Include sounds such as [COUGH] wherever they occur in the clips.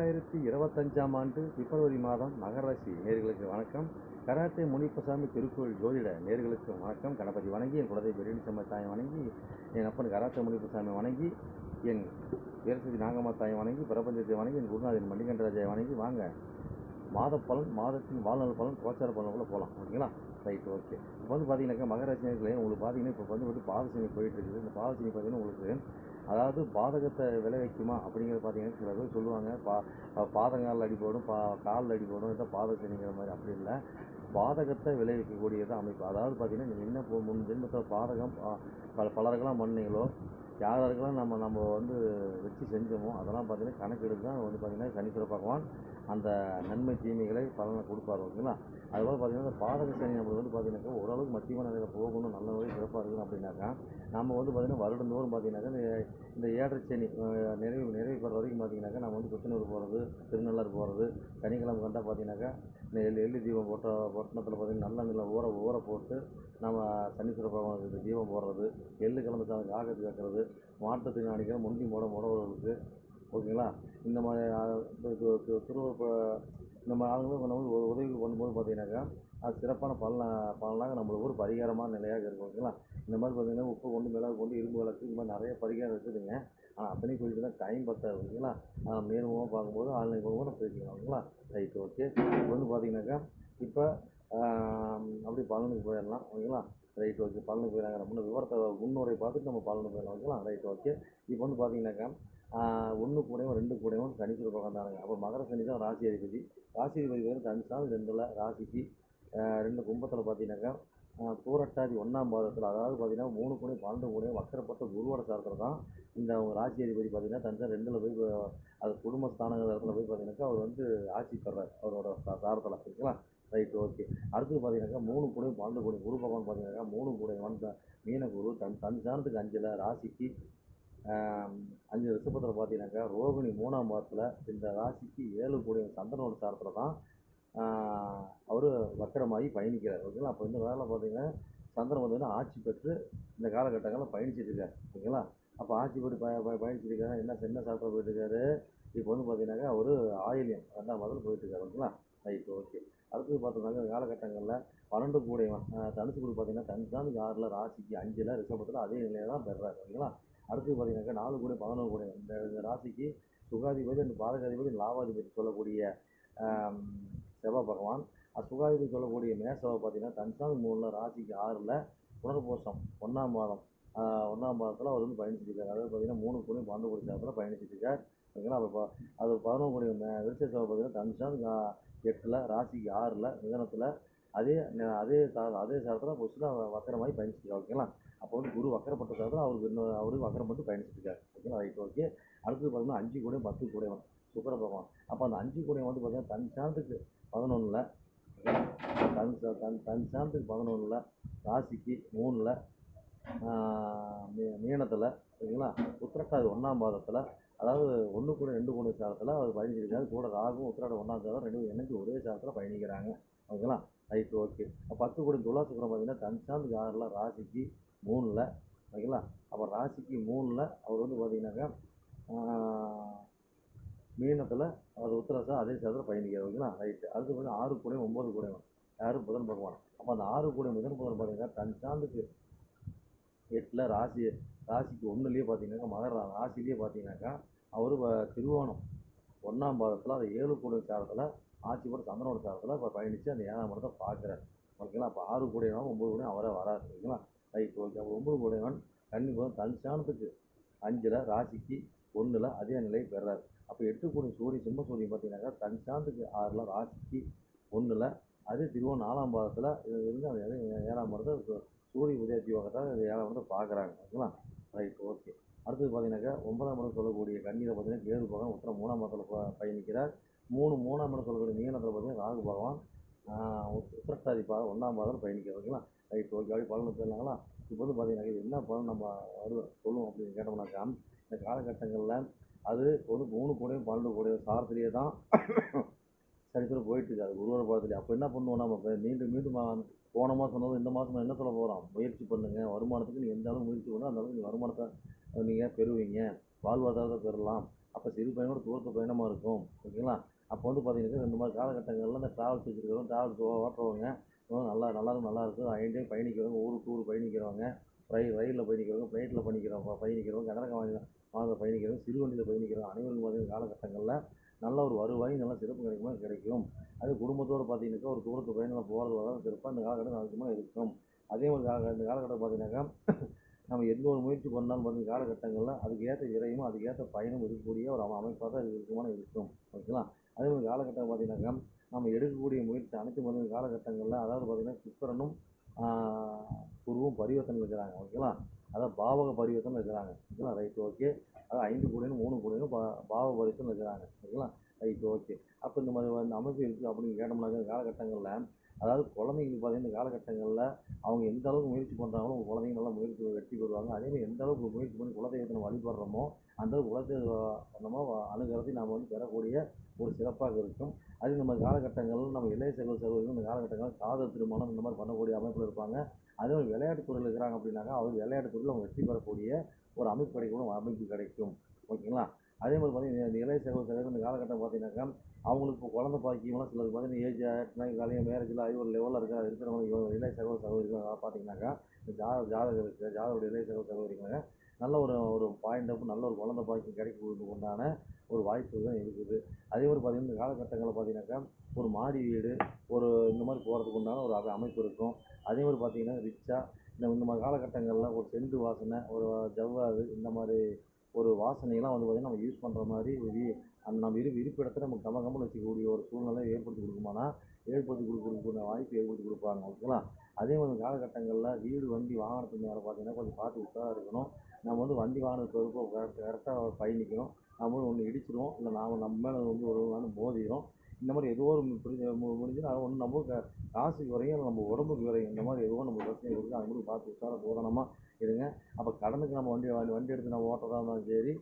இரண்டாயிரத்தி இருபத்தஞ்சாம் ஆண்டு பிப்ரவரி மாதம் மகராசி நேர்களுக்கு வணக்கம். கராத்தே முனிப்பசாமி திருக்கோயில் ஜோதிட நேர்களுக்கு வணக்கம். கணபதி வணங்கி என் குலதெய்வ பெரியனிசம்ம தாயை வணங்கி என் அப்பன் கராத்தே முனிப்பசாமி வணங்கி என் வீரசதி நாகம்மா தாயை வணங்கி பிரபஞ்சத்தை வணங்கி என் குருநாதன் மணிகண்டராஜை வணங்கி வாங்க. மாத பலன் மாதத்தின் வாழ்நாள் பலன் கோச்சார பலனுக்குள்ளே போகலாம் ஓகேங்களா? ரைட் ஓகே இப்போ வந்து பார்த்தீங்கன்னாக்கா மகராசி நேர்களை உங்களுக்கு பார்த்தீங்கன்னா இப்போ வந்து பாதசனி போயிட்டு இருக்குது. இந்த பாதசனி பார்த்தீங்கன்னா உங்களுக்கு அதாவது பாதகத்தை விளைவிக்குமா அப்படிங்கிறது பார்த்தீங்கன்னா சில பேர் சொல்லுவாங்க பா பாதங்காலில் அடி போடும் பா காலில் அடி போடும் இதான் பாதசனிங்கிற மாதிரி அப்படி இல்லை. பாதகத்தை விளைவிக்கக்கூடியது அமைப்பு. அதாவது பார்த்தீங்கன்னா நீங்கள் என்ன முன் ஜென்மத்தில் பாதகம் ப- பல பலருக்கெல்லாம் பண்ணீங்களோ யாருக்கெல்லாம் நம்ம நம்ம வந்து வச்சு செஞ்சோமோ அதெல்லாம் பார்த்தீங்கன்னா கணக்கெடுத்து தான் வந்து பார்த்தீங்கன்னா சனீஸ்வர பகவான் அந்த நன்மை தீமைகளை பலனை கொடுப்பார் ஓகேங்களா அதுபோல் பார்த்தீங்கன்னா இந்த பாதக சனி நம்மளுக்கு வந்து பார்த்தீங்கன்னாக்கா ஓரளவுக்கு மத்தியமான நிலையில் போகணும் நல்ல வழி சிறப்பாக இருக்கணும் அப்படின்னாக்கா நம்ம வந்து பார்த்தீங்கன்னா வருடந்தோறும் பார்த்தீங்கன்னாக்கா இந்த இந்த ஏழரை சனி நிறைவு நிறைவு பெற வரைக்கும் பார்த்தீங்கன்னாக்கா நம்ம வந்து கிருஷ்ணூர் போகிறது திருநள்ளாறு போகிறது சனிக்கிழமை கண்டா பார்த்தீங்கன்னாக்கா இந்த எள்ளு எள்ளு தீபம் போட்ட பொட்டணத்தில் பார்த்தீங்கன்னா நல்ல நில ஊற ஊற போட்டு நம்ம சனீஸ்வர பகவானுக்கு தீபம் போடுறது எள்ளு கிழமை சாதம் காகத்துக்கு வைக்கிறது மாற்றத்துக்கு அணிக்கிற முந்தி மூட முடவர்களுக்கு ஓகேங்களா? இந்த மாதிரி அஹ், இந்த மாதிரி ஆளுங்களும் நம்ம உதவி பண்ணும்போது பார்த்தீங்கன்னாக்கா அது சிறப்பான பலனாக பலனாக நம்மளுக்கு ஒரு பரிகாரமான நிலையாக இருக்கும் ஓகேங்களா? இந்த மாதிரி பார்த்தீங்கன்னா உப்பு கொண்டு மிளகு கொண்டு இரும்பு விளக்கு இந்த மாதிரி நிறைய பரிகாரம் இருக்குதுங்க. ஆனால் அத்தனையும் சொல்லிட்டு தான் டைம் பத்தாது ஓகேங்களா? ஆனால் நேர்முகமாக பார்க்கும்போது ஆன்லைன் மூலமாக நம்ம பேசிக்கலாம் ஓகேங்களா? ரைட் ஓகே இப்போ வந்து பார்த்தீங்கன்னாக்கா இப்போ அப்படி பலனுக்கு போயிடலாம் ஓகேங்களா? ரைட் ஓகே பலனுக்கு போயிடலாங்க நம்ம விவரத்தை முன்னுரை பார்த்துட்டு நம்ம பலனுக்கு போயிடலாம் ஓகேங்களா? ரைட் ஓகே இப்போ வந்து பார்த்தீங்கன்னாக்கா ஒன்று கூடயும் ரெண்டு கூடையும் சனீஸ்வர உட்காந்தாருங்க அப்போ மகர சனி தான் ராசி அதிபதி. ராசி அதிபதி வந்து தனுசால் ரெண்டில் ராசிக்கு ரெண்டு கும்பத்தில் பார்த்தீங்கன்னாக்கா பூரட்டாதி ஒன்றாம் பாதத்தில். அதாவது பார்த்தீங்கன்னா மூணு கூடையும் பன்னெண்டு கூடையும் வக்கரப்பட்ட குருவோட சாரத்தில் தான் இந்த அவங்க ராசி அதிபதி பார்த்தீங்கன்னா தனுசா ரெண்டில் போய் அது குடும்பஸ்தானங்கிற இடத்துல போய் பார்த்தீங்கன்னாக்கா அவர் வந்து ஆட்சி பெறார். அவரோட சாரத்தில் ஓகேங்களா ரைட் ஓகே. அடுத்து பார்த்தீங்கன்னாக்கா மூணு கூடையும் பன்னெண்டு கூடையும் குரு பகவான் பார்த்தீங்கன்னாக்கா மூணு கூடையும் வந்த மீன குரு தன் தன் சாணத்துக்கு அஞ்சில் ராசிக்கு அஞ்சு ரிஷபத்தில் பார்த்தீங்கன்னாக்கா ரோகிணி மூணாம் பாதத்தில் இந்த ராசிக்கு ஏழு கூடிய சந்திரனோட சாரத்தில் தான் அவர் வக்கரமாகி பயணிக்கிறார். ஓகேங்களா? அப்போ இந்த வேலை பார்த்தீங்கன்னா சந்திரன் பார்த்தீங்கன்னா ஆட்சி பெற்று இந்த காலகட்டங்களில் பயணிச்சிட்டுருக்கார் ஓகேங்களா? அப்போ ஆட்சி பெற்று பய பய பயணிச்சிட்டு இருக்காரு. என்ன என்ன சாரத்தில் போயிட்டுருக்காரு? இப்போ வந்து பார்த்தீங்கன்னாக்கா அவர் ஆயிலியம் ரெண்டாம் பாதத்தில் போயிட்டுருக்காரு. ஓகேங்களா? Right okay. அடுத்தது பார்த்தோம்னாக்க இந்த காலகட்டங்களில் பன்னெண்டு கூடையவன் தனுசு குரு பார்த்தீங்கன்னா தனுசானுக்கு ஆறில் ராசிக்கு அஞ்சில் ரிஷபத்தில் அதே நிலையை தான் பெறுறாரு ஓகேங்களா? அடுத்து பார்த்தீங்கன்னாக்கா நாலு கோடி பதினொன்று கோடி. இந்த இந்த ராசிக்கு சுகாதிபதி அந்த பாதகாதிபதி லாபாதிபதி சொல்லக்கூடிய செவ்வாய் பகவான். அது சுகாதிபதி சொல்லக்கூடிய மேசவை பார்த்தீங்கன்னா தன்சாமி மூணில் ராசிக்கு ஆறில் புனர்போஷம் ஒன்றாம் மாதம். ஒன்றாம் மாதத்தில் அவர் வந்து பயணிச்சிட்டு அதாவது பார்த்தீங்கன்னா மூணு கோடி பன்னெண்டு கோடி சேவத்தில் பயணிச்சிருக்கார் ஓகேங்களா? அப்போ அது பதினொன்று கோடி விருச்ச சேவை பார்த்தீங்கன்னா தன்சாமி எட்டில் ராசிக்கு ஆறில் மிதனத்தில் அதே அதே அதே சாரத்தில் பொசுதான் வக்கரமாகி பயணிச்சிட்டு ஓகேங்களா? அப்போ வந்து குரு வக்கரப்பட்ட சாரத்தில் அவருக்கு இன்னும் அவருக்கு வக்கரப்பட்டு பயணிச்சிருக்காரு ஓகேங்களா ரைட் ஓகே அடுத்தது பார்த்தீங்கன்னா அஞ்சு கூடையும் பத்து கூடையும் சுக்கர பகவான். அப்போ அந்த அஞ்சு கூடையும் வந்து பார்த்தீங்கன்னா தன் சாந்தத்துக்கு பதினொன்றில் தன் தன் தன் சாந்தத்துக்கு பதினொன்றில் ராசிக்கு மூணில் மீனத்தில் ஓகேங்களா உத்திரட்டாதி ஒன்றாம் பாதத்தில் அதாவது ஒன்று கூட ரெண்டு கூட சாரத்தில் அவர் பயணிச்சிருக்காரு. கூட ராகும் உத்திராட ஒன்றாம் சாரம் ரெண்டு எனக்கு ஒரே சாரத்தில் பயணிக்கிறாங்க. ஓகேங்களா? Right okay. பத்து கோடி துளா சுக்கரம் பார்த்தீங்கன்னா தன்சாந்துக்கு ஆறில் ராசிக்கு மூணில் ஓகேங்களா? அப்போ ராசிக்கு மூணில் அவர் வந்து பார்த்தீங்கன்னாக்கா மீனத்தில் அவர் உத்தரசா அதே சாரத்தில் பயணிக்கிறார் ஓகேங்களா? ரைட்டு அடுத்து வந்து ஆறு கூடையும் ஒம்பது கூடையும் யார்? புதன் பகவான். அப்போ அந்த ஆறு கூடையும் புதன் புதன் பார்த்தீங்கன்னா தன் சாந்துக்கு எட்டில் ராசி ராசிக்கு ஒன்றுலேயே பார்த்தீங்கன்னாக்கா மகர ராசிலேயே பார்த்தீங்கன்னாக்கா அவர் திருவோணம் ஒன்றாம் பாதத்தில் அந்த ஏழு கூடை சாரத்தில் ஆட்சி போட சந்திரனோட சாரத்தில் இப்போ பயணித்து அந்த ஏழாம் இடத்தை பார்க்குறாரு. ஓகேங்களா? அப்போ ஆறு கூடையவன் ஒம்பது கூடையும் அவரே வராது ஓகேங்களா? Right okay. அப்போ ஒம்பது உடையவன் கண்டிப்பாக தன் சாணத்துக்கு அஞ்சில் ராசிக்கு ஒன்றில் அதே நிலையை பெறாரு அப்போ எட்டு கோடி சூரியன் சிம்ம சூரியன் பார்த்தீங்கன்னாக்கா தன் சாந்துக்கு ஆறில் ராசிக்கு ஒன்றில் அதே திருவோணம் நாலாம் பாதத்தில் இருந்து அந்த ஏழாம் பாதத்தை சூரிய உதய தீபகத்தை ஏழாம் பாதத்தை பார்க்குறாங்க ஓகேங்களா ரைட் ஓகே. அடுத்தது பார்த்தீங்கன்னாக்கா ஒன்பதாம் இடம் சொல்லக்கூடிய கண்ணியில் பார்த்தீங்கன்னா கேது பகவான் உத்தர மூணாம் இடத்துல ப- பயணிக்கிறார். மூணு மூணாம் இடம் சொல்லக்கூடிய மீனத்தில் பார்த்தீங்கன்னா ராகு பகவான் உத்திரட்டாதி பா ஒன்றாம் பாதத்தில் பயணிக்கிறார். ஓகேங்களா ரைட் ஓகே. அப்படி பலன் போயிடலாங்களா இப்போ வந்து பார்த்தீங்கன்னா இது என்ன பலன் நம்ம வருவோம் சொல்லுவோம் அப்படின்னு கேட்டோம்னாக்கா இந்த காலகட்டங்களில் அது ஒரு மூணு கூடையும் பன்னெண்டு கூடையும் சாரத்திலேயே தான் [COUGHS] சரித்திரம் போயிட்டு அது ஒரு ஒரு பாதத்துலேயே அப்போ என்ன பண்ணுவோம் நம்ம? மீண்டும் மீண்டும் போன மாதம் சொன்னது இந்த மாதம் என்ன சொல்ல போகிறோம் முயற்சி பண்ணுங்கள் வருமானத்துக்கு நீ எந்த அளவு முயற்சி பண்ணோ அந்த அளவுக்கு நீங்கள் வருமானத்தை நீங்கள் பெறுவீங்க. வாழ்வாதாரத்தை பெறலாம். அப்போ சிறு பயணோட தூரத்து பயணமாக இருக்கும். ஓகேங்களா? அப்போ வந்து பார்த்தீங்கன்னா இந்த மாதிரி காலகட்டங்களில் இந்த ட்ராவல்ஸ் வச்சுருக்கிறவங்க ட்ராவல்ஸ் ஓட்டுறவங்க நல்லா நல்லா இருக்கும் நல்லா ஐந்து பயணிக்கிறவங்க ஊருக்கு ஊர் பயணிக்கிறவங்க. ரயில் ரயிலில் பயணிக்கிறவங்க ஃப்ளைட்டில் பயணிக்கிறவங்க பயணிக்கிறவங்க கனரக வாங்க வாங்க பயணிக்கிறவங்க சிறு வண்டியில் பயணிக்கிறவங்க அனைவரும் பார்த்தீங்கன்னா காலகட்டங்களில் நல்ல ஒரு வருவாய் நல்ல சிறப்பு கிடைக்குமா? கிடைக்கும். அது குடும்பத்தோடு பார்த்தீங்கன்னாக்கா ஒரு தூரத்து பயணம் போகிறது வர சிறப்பாக இந்த காலகட்டம் அதிகமாக இருக்கும். அதே மாதிரி கால இந்த காலகட்டம் பார்த்தீங்கன்னாக்கா நம்ம எந்த ஒரு முயற்சி பண்ணாலும் பார்த்தீங்கன்னா காலகட்டங்களில் அதுக்கு ஏற்ற விரையும் அதுக்கு ஏற்ற பயணம் இருக்கக்கூடிய ஒரு அமைப்பாக தான் இது இருக்குமான இருக்கும். ஓகேங்களா? அதே மாதிரி காலகட்டம் பார்த்தீங்கன்னாக்கா நம்ம எடுக்கக்கூடிய முயற்சி அனைத்து மருந்து காலகட்டங்களில் அதாவது பார்த்திங்கன்னா சுக்கரனும் குருவும் பரிவர்த்தனை இருக்கிறாங்க ஓகேங்களா அதான் பாவக பரிவர்த்தனை இருக்கிறாங்க ஓகேங்களா ரைட் ஓகே அதாவது ஐந்து கூடையும் மூணு கூடையும் பா பாவ பரிவர்த்தனை இருக்கிறாங்க ஓகேங்களா ரைட் ஓகே அப்போ இந்த மாதிரி வந்து அமைப்பு இருக்குது அப்படின்னு கேட்டோம்னாக்க காலகட்டங்களில் அதாவது குழந்தைங்களுக்கு பார்த்தீங்கன்னா இந்த காலகட்டங்களில் அவங்க எந்த அளவுக்கு முயற்சி பண்ணுறாங்களோ குழந்தைங்க நல்லா முயற்சி வெற்றி பெறுவாங்க. அதேமாதிரி எந்த அளவுக்கு முயற்சி பண்ணி குலதெய்வத்தை நம்ம வழிபடுறோமோ அந்த அளவுக்கு குலதெய்வ நம்ம அணுகிறதை நாம் வந்து பெறக்கூடிய ஒரு சிறப்பாக இருக்கும். அது இந்த மாதிரி காலகட்டங்களில் நம்ம இளைய செல்வ செல்வர்கள் இந்த காலகட்டங்களில் காதல் திருமணம் இந்த மாதிரி பண்ணக்கூடிய அமைப்பில் இருப்பாங்க. அதே மாதிரி விளையாட்டு துறையில் இருக்கிறாங்க அப்படின்னாக்கா அவர் விளையாட்டு துறையில் அவங்க வெற்றி பெறக்கூடிய ஒரு அமைப்பு கிடைக்கும் அமைப்பு கிடைக்கும். ஓகேங்களா? அதே மாதிரி பார்த்தீங்கன்னா இந்த இளைய சகோதர சகோதரர் இந்த காலகட்டம் பார்த்தீங்கன்னாக்கா அவங்களுக்கு இப்போ குழந்தை பாக்கியம்லாம் சிலருக்கு பார்த்தீங்கன்னா ஏஜ் ஆகிட்டுனா காலையில் மேரேஜில் ஆகி ஒரு லெவலில் இருக்கிற இருக்கிறவங்க இளைய சகோதர சகோதரிகள் பார்த்தீங்கன்னாக்கா இந்த ஜா ஜாதகம் இருக்குது ஜாதகருடைய இளைய சகோதர சகோதரிகளை நல்ல ஒரு ஒரு பாயிண்ட் நல்ல ஒரு குழந்தை பாக்கியம் கிடைக்கிறதுக்கு உண்டான ஒரு வாய்ப்பு தான் இருக்குது. அதே மாதிரி பார்த்திங்கன்னா இந்த காலகட்டங்களில் பார்த்தீங்கன்னாக்கா ஒரு மாடி வீடு ஒரு இந்த மாதிரி போகிறதுக்கு உண்டான ஒரு அமைப்பு இருக்கும். அதே மாதிரி பார்த்தீங்கன்னா ரிச்சாக இந்த இந்த மாதிரி காலகட்டங்களில் ஒரு செண்டு வாசனை ஒரு ஜவ்வாது இந்த மாதிரி ஒரு வாசனையெல்லாம் வந்து பார்த்திங்கன்னா நம்ம யூஸ் பண்ணுற மாதிரி ஒரு அந்த நம்ம இரு இருப்பிடத்தை நம்ம கம கமன்னு வச்சுக்கக்கூடிய ஒரு சூழ்நிலை ஏற்படுத்தி கொடுக்குமானா ஏற்படுத்தி கொடுக்கக்கூடிய வாய்ப்பு ஏற்படுத்தி கொடுப்பாங்க ஓகேங்களா அதே மாதிரி காலகட்டங்களில் வீடு வண்டி வாகனத்து மேலே பார்த்தீங்கன்னா கொஞ்சம் பார்த்து உஷாராக இருக்கணும். நம்ம வந்து வண்டி வாகனத்து பொறுப்பு கரெக்ட் கரெக்டாக பயணிக்கணும் நம்ம வந்து ஒன்று இடிச்சிடுவோம் இல்லை நாம் நம்ம மேலே வந்து ஒரு வந்து மோதிடும் இந்த மாதிரி ஏதோ ஒரு புரிஞ்சு முடிஞ்சுன்னா அது ஒன்று நம்ம க- காசுக்கு வரையும் நம்ம உடம்புக்கு வரையும் இந்த மாதிரி எதுவும் நம்ம பிரச்சனை இருக்குது அது மாதிரி பார்த்து உஷாராக போதனமாக இருங்க. அப்போ கடனுக்கு நம்ம வண்டி வண்டி வண்டி எடுத்து நம்ம ஓட்டுறதா இருந்தாலும் சரி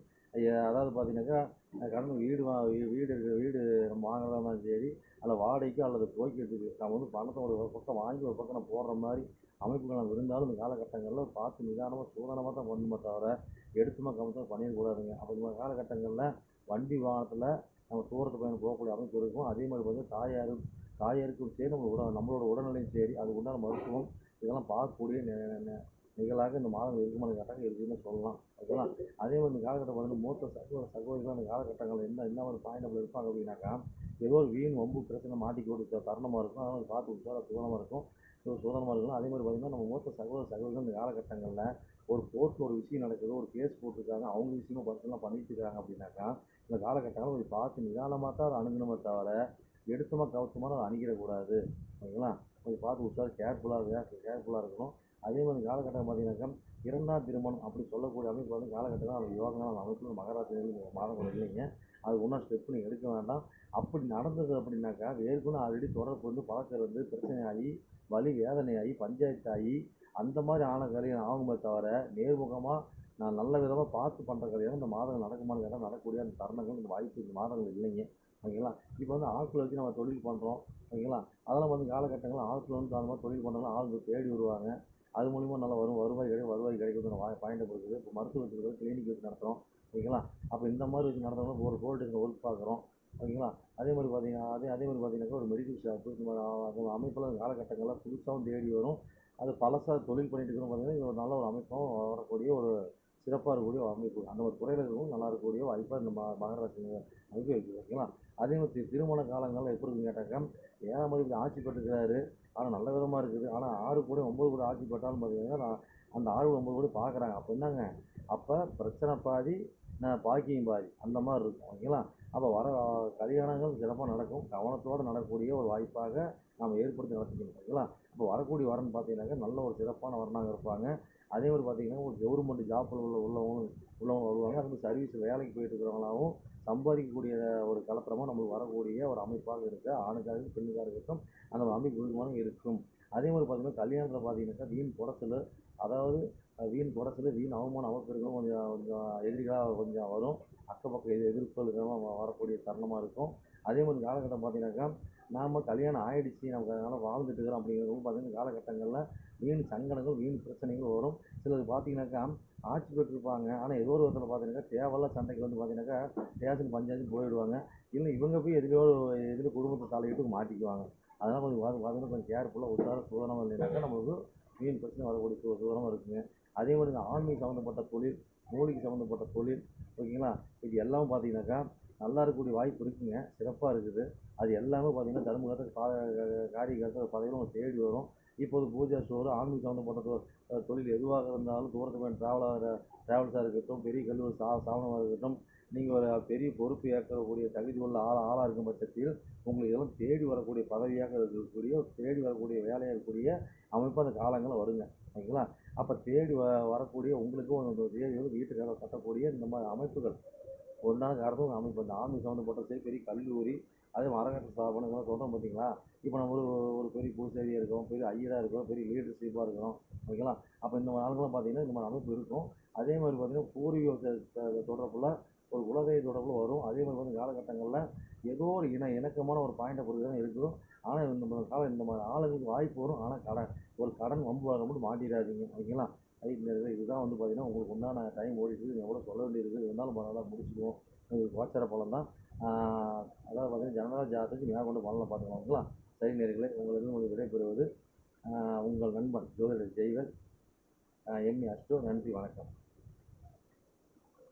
அதாவது பார்த்தீங்கன்னாக்கா கடன் வீடு வா வீடு வீடு நம்ம வாங்குறதா இருந்தாலும் சரி அல்ல வாடகைக்கு அல்லது போய்க்கிறதுக்கு நம்ம வந்து பணத்தை ஒரு ஒரு பக்கம் வாங்கி ஒரு பக்கம் நம்ம போடுற மாதிரி அமைப்புகள் நம்ம இருந்தாலும் இந்த காலகட்டங்களில் பார்த்து நிதானமாக சூதனமாக தான் பண்ணணுமே தவிர எடுத்துமா கவனத்தை பண்ணிடக்கூடாதுங்க அப்போ இந்த காலகட்டங்களில் வண்டி வாகனத்தில் நம்ம தூரத்து பயணம் போகக்கூடிய அமைப்பு இருக்கும். அதே மாதிரி பார்த்தீங்கன்னா தாயாரும் தாயாருக்கும் சரி நம்ம உட நம்மளோட உடல்நிலையும் சரி அதுக்கு உண்டான மருத்துவம் இதெல்லாம் பார்க்கக்கூடிய நிகழாக இந்த மாதங்கள் இருக்குமான கட்டாங்க இருக்குதுன்னு சொல்லலாம். ஓகேங்களா அதே மாதிரி இந்த காலகட்டம் பார்த்தீங்கன்னா மூத்த சகோதர சகோதரிகள் அந்த காலகட்டங்கள் என்ன என்ன ஒரு பாயிண்டபிள் இருப்பாங்க அப்படின்னாக்கா ஏதோ ஒரு வீண் வம்பு பிரச்சனை மாட்டிக்க கொடுத்த தருணமாக இருக்கும். அதனால் பார்த்து உஷாராக சூதனமாக இருக்கும் ஸோ சூதனமாக இருக்கும். அதே மாதிரி பார்த்தீங்கன்னா நம்ம மூத்த சகோதர சகோதரிகள் இந்த காலகட்டங்களில் ஒரு கோர்ட்டில் ஒரு விஷயம் நடக்குது ஒரு கேஸ் போட்டிருக்காங்க அவங்க விஷயமா பர்சனலாக பண்ணிட்டு இருக்காங்க அப்படின்னாக்கா இந்த காலகட்டங்கள் கொஞ்சம் பார்த்து நிதானமாக தான் அதை அணுகணுமே தவிர எடுத்தமாக கவுத்தமாக அதை அணுகிடக்கூடாது. ஓகேங்களா? கொஞ்சம் பார்த்து உஷார் கேர்ஃபுல்லாக கேர்ஃபுல்லாக இருக்கணும். அதே மாதிரி காலகட்டம் பார்த்தீங்கன்னாக்கா இரண்டாம் திருமணம் அப்படி சொல்லக்கூடிய அமைப்பு வந்து காலகட்டத்தில் அந்த யோகமான அமைப்பு மகராசி மாதங்கள் இல்லைங்க. அது ஒன்றும் ஸ்டெப் நீங்கள் எடுக்க வேண்டாம். அப்படி நடந்தது அப்படின்னாக்கா ஏற்கனவே ஆல்ரெடி தொடர்பு வந்து பழக்கம் இருந்து பிரச்சனையாகி வலி வேதனையாகி பஞ்சாயத்து ஆகி அந்த மாதிரி ஆன கதைகள் ஆகுமே தவிர நேர்முகமாக நான் நல்ல விதமாக பார்த்து பண்ணுற கதையாக இந்த மாதங்கள் நடக்குமான்னு கேட்டால் நடக்கக்கூடிய அந்த தருணங்கள் இந்த வாய்ப்பு இந்த மாதங்கள் இல்லைங்க. ஓகேங்களா? இப்போ வந்து ஆட்களை வச்சு நம்ம தொழில் பண்ணுறோம் ஓகேங்களா? அதெல்லாம் வந்து காலகட்டங்களில் ஆட்கள் வந்து அந்த மாதிரி தொழில் பண்ணுறோம்னா ஆளுங்க தேடி வருவாங்க. அது மூலிமா நல்லா வரும் வருவாய் கிடைக்கும் வருவாய் கிடைக்கிறது வாய் பாயிண்ட்டை இருக்குது இப்போ மருத்துவத்துக்கு கிளினிக் வச்சு நடத்துகிறோம் ஓகேங்களா? அப்போ இந்த மாதிரி வச்சு நடத்துகிறோம் ஒரு கோல்டு ஒர்க் பார்க்குறோம். ஓகேங்களா? அதே மாதிரி பார்த்தீங்கன்னா அதே அதே மாதிரி பார்த்தீங்கன்னாக்கா ஒரு மெடிக்கல் ஷாப்பு இந்த மாதிரி அமைப்பெல்லாம் காலகட்டங்களில் புதுசாகவும் தேடி வரும். அது பழசாக தொழில் பண்ணிட்டு இருக்கிறோம் பார்த்தீங்கன்னா இது ஒரு நல்ல ஒரு அமைப்பாகவும் வரக்கூடிய ஒரு சிறப்பாக இருக்கக்கூடிய ஒரு அமைப்பு. அந்த ஒரு துறையில் இருக்கவும் நல்லா இருக்கக்கூடிய வாய்ப்பாக இந்த ம மகர ராசி அமைப்பு இருக்குது ஓகேங்களா அதே மாதிரி திருமண காலங்களில் எப்படி இருக்குன்னு கேட்டாக்கா ஏழாம் மதிப்பு ஆட்சி பெற்றுக்கிறாரு. ஆனால் நல்ல விதமாக இருக்குது. ஆனால் ஆறு கூட ஒம்பது கூட ஆட்சி பெற்றாலும் பார்த்தீங்கன்னா அந்த ஆறு ஒம்பது கூட பார்க்குறாங்க அப்போ என்னங்க? அப்போ பிரச்சனை பாதி நான் பாக்கியம் பாதி. அந்த மாதிரி இருக்கும் ஓகேங்களா அப்போ வர கல்யாணங்கள் சிறப்பாக நடக்கும். கவனத்தோடு நடக்கக்கூடிய ஒரு வாய்ப்பாக நாம் ஏற்படுத்தி நடத்திக்கணும் ஓகேங்களா இப்போ வரக்கூடிய வரன் பார்த்தீங்கன்னாக்கா நல்ல ஒரு சிறப்பான வரனாக இருப்பாங்க. அதே மாதிரி பார்த்தீங்கன்னா ஒரு கவர்மெண்ட் ஜாப்பில் உள்ள உள்ளவங்க உள்ளவங்க வருவாங்க. அது மாதிரி சர்வீஸ் வேலைக்கு போயிட்டு இருக்கிறவங்களாவும் சம்பாதிக்கக்கூடிய ஒரு கலப்படமாக நம்மளுக்கு வரக்கூடிய ஒரு அமைப்பாக இருக்குது ஆணுக்காக இருக்கட்டும், பெண்ணுக்காக இருக்கட்டும் அந்த அமைப்பு விருப்பமாக இருக்கும். அதே மாதிரி பார்த்தீங்கன்னா கல்யாணத்தில் பார்த்தீங்கன்னாக்கா வீண் குடச்சல் அதாவது வீண் குடச்சல் வீண் அவமானம் அவப்பெருக்கும் கொஞ்சம் கொஞ்சம் எதிரிகளாக கொஞ்சம் வரும். அக்கப்பக்கம் எதிர் எதிர்ப்புகளுக்கெல்லாம் வரக்கூடிய தருணமாக இருக்கும். அதே மாதிரி காலகட்டம் பார்த்தீங்கன்னாக்கா நாம் கல்யாணம் ஆகிடுச்சி நமக்கு அதனால் வாழ்ந்துட்டு இருக்கிறோம் அப்படிங்கிறவங்க பார்த்தீங்கன்னா காலகட்டங்களில் வீண் சங்கடங்கள் வீண் பிரச்சனைகள் வரும். சிலர் பார்த்தீங்கன்னாக்கா ஆட்சி பெற்றிருப்பாங்க. ஆனால் ஏதோ ஒரு விதத்தில் பார்த்தீங்கன்னாக்கா தேவையில்ல சண்டைக்கு வந்து பார்த்தீங்கன்னாக்கா தேசம் பஞ்சாயத்து போயிடுவாங்க. இல்லை இவங்க போய் எதிரோ எதில் குடும்பத்தை தலையிட்டு மாட்டிக்குவாங்க. அதனால் கொஞ்சம் பார்த்து பார்த்தீங்கன்னா கொஞ்சம் கேர்ஃபுல்லாக உஷார சூதனம் இல்லைனாக்கா நம்மளுக்கு மீன் பிரச்சனை வரக்கூடிய சூ சூதனமாக இருக்குங்க. அதே மாதிரி இந்த ஆன்மீக சம்மந்தப்பட்ட தொழில் மூலிகை சம்மந்தப்பட்ட தொழில் ஓகேங்களா? இது எல்லாம் பார்த்தீங்கன்னாக்கா நல்லா இருக்கக்கூடிய வாய்ப்பு இருக்குதுங்க சிறப்பாக இருக்குது. அது எல்லாமே பார்த்தீங்கன்னா தர்மகத்தை காரிய காரியகத்தை பதவியில் உங்களுக்கு தேடி வரும். இப்போது பூஜை ஸ்டோரு ஆன்மீக சம்மந்தப்பட்ட தொழில் எதுவாக இருந்தாலும் தூரத்துக்கு வேணும் ட்ராவல் ஆகிற ட்ராவல்ஸாக இருக்கட்டும் பெரிய கல்லூரி சா சாதனமாக இருக்கட்டும் நீங்கள் ஒரு பெரிய பொறுப்பு ஏற்கக்கூடிய தகுதி உள்ள ஆள் ஆளாக இருக்கும் பட்சத்தில் உங்களுக்கு இதெல்லாம் தேடி வரக்கூடிய பதவியாக இருக்கக்கூடிய தேடி வரக்கூடிய வேலையாக இருக்கக்கூடிய அமைப்பு அந்த காலங்களில் வருங்க. ஓகேங்களா? அப்போ தேடி வ வரக்கூடிய உங்களுக்கும் ஒரு தேடி வந்து கட்டக்கூடிய இந்த மாதிரி அமைப்புகள். ஒன்றான காரணம் அமைப்பு. இந்த ஆன்மீக சம்மந்தப்பட்ட சரி பெரிய கல்லூரி அதே மரக்கட்ட இதெல்லாம் சொல்கிறோம் பார்த்தீங்களா இப்போ நம்ம ஒரு ஒரு பெரிய பூசாரியாக இருக்கோம் பெரிய ஐயராக இருக்கோம் பெரிய லீடர்ஷிப்பாக இருக்கிறோம் ஓகேங்களா? அப்போ இந்த ஆளுங்களாம் பார்த்தீங்கன்னா இந்த மாதிரி அமைப்பு இருக்கும். அதே மாதிரி பார்த்தீங்கன்னா பூர்வீக தொடர்புல ஒரு உலகை தொடர்புல வரும். அதே மாதிரி வந்து காலகட்டங்களில் ஏதோ ஒரு இன இணக்கமான ஒரு பாயிண்டை பொறுத்து தான் இருக்கும் ஆனால் இந்த கால இந்த மாதிரி ஆளுங்களுக்கு வாய்ப்பு வரும். ஆனால் கடன் ஒரு கடன் வம்பு வாங்க மட்டும் மாட்டிடாதீங்க. ஓகேங்களா? அது இந்த இது- இதுதான் வந்து பார்த்தீங்கன்னா உங்களுக்கு உண்டான டைம் ஓடிட்டு இருக்குது எவ்வளோ சொல்ல வேண்டியிருக்கு? இருந்தாலும் பரவாயில்ல முடிச்சுக்குவோம் உங்களுக்கு கோச்சார பலன் தான். அதாவது பார்த்தீங்கன்னா ஜனநாயக ஜாதகத்துக்கு மேலே கொண்டு பலனை பார்த்துக்கலாம் ஓகேங்களா? சரி நேர்களை உங்களுக்கு உங்களுக்கு விடைபெறுவது உங்கள் நண்பன் ஜோதிடர் ஜெய்வன் எம்ஏ அஷ்டோ நன்றி வணக்கம்.